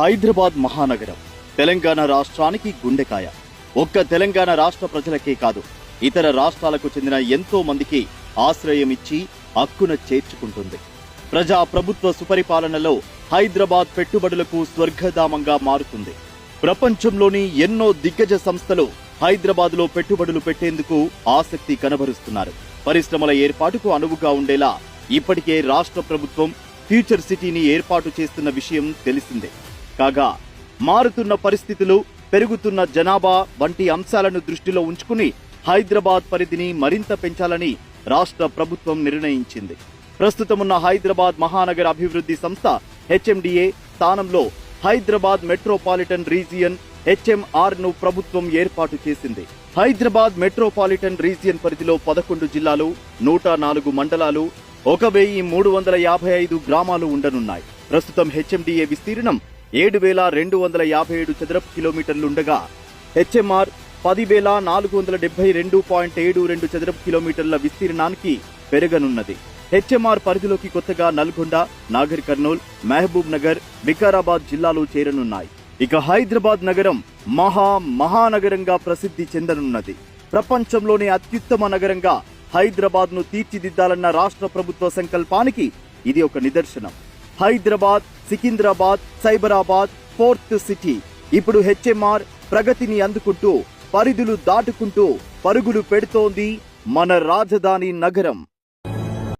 హైదరాబాద్ మహానగరం. తెలంగాణ రాష్ట్రానికి గుండెకాయ. ఒక్క తెలంగాణ రాష్ట్ర ప్రజలకే కాదు ఇతర రాష్ట్రాలకు చెందిన ఎంతో మందికి ఆశ్రయం ఇచ్చి హక్కున చేర్చుకుంటుంది. ప్రజా ప్రభుత్వ సుపరిపాలనలో హైదరాబాద్ పెట్టుబడులకు స్వర్గధామంగా మారుతుంది. ప్రపంచంలోని ఎన్నో దిగ్గజ సంస్థలు హైదరాబాద్లో పెట్టుబడులు పెట్టేందుకు ఆసక్తి కనబరుస్తున్నారు. పరిశ్రమల ఏర్పాటుకు అనువుగా ఉండేలా ఇప్పటికే రాష్ట్ర ప్రభుత్వం ఫ్యూచర్ సిటీని ఏర్పాటు చేస్తున్న విషయం తెలిసిందే. కాగా మారుతున్న పరిస్థితులు పెరుగుతున్న జనాభా వంటి అంశాలను దృష్టిలో ఉంచుకుని హైదరాబాద్ పరిధిని మరింత పెంచాలని రాష్ట్ర ప్రభుత్వం నిర్ణయించింది. ప్రస్తుతమున్న హైదరాబాద్ మహానగర అభివృద్ధి సంస్థ హెచ్ఎండిఏ స్థానంలో హైదరాబాద్ మెట్రోపాలిటన్ రీజియన్ హెచ్ఎంఆర్ను ప్రభుత్వం ఏర్పాటు చేసింది. హైదరాబాద్ మెట్రోపాలిటన్ రీజియన్ పరిధిలో పదకొండు జిల్లాలు నూట నాలుగు మండలాలు ఒక వెయ్యి మూడు వందల యాభై ఐదు గ్రామాలు ఉండనున్నాయి. ప్రస్తుతం హెచ్ఎండిఏ విస్తీర్ణం ఏడు వేల రెండు వందల యాభై ఏడు చదరపు కిలోమీటర్లుండగా హెచ్ఎంఆర్ పదివేల నాలుగు వందల డెబ్బై రెండు పాయింట్ ఏడు రెండు చదరపు కిలోమీటర్ల విస్తీర్ణానికి పెరగనున్నది. హెచ్ఎంఆర్ పరిధిలోకి కొత్తగా నల్గొండ నాగర్ కర్నూల్ మహబూబ్ నగర్ వికారాబాద్ జిల్లాలు చేరనున్నాయి. ఇక హైదరాబాద్ నగరం మహా మహానగరంగా ప్రసిద్ధి చెందనున్నది. ప్రపంచంలోనే అత్యుత్తమ నగరంగా హైదరాబాద్ను తీర్చిదిద్దాలన్న రాష్ట్ర ప్రభుత్వ సంకల్పానికి ఇది ఒక నిదర్శనం. Hyderabad Secunderabad Cyberabad fourth city. ఇప్పుడు హెచ్ఎంఆర్ ప్రగతిని అందుకుంటూ పరిధులు దాటుకుంటూ పరుగులు పెడుతోంది మన రాజధాని నగరం.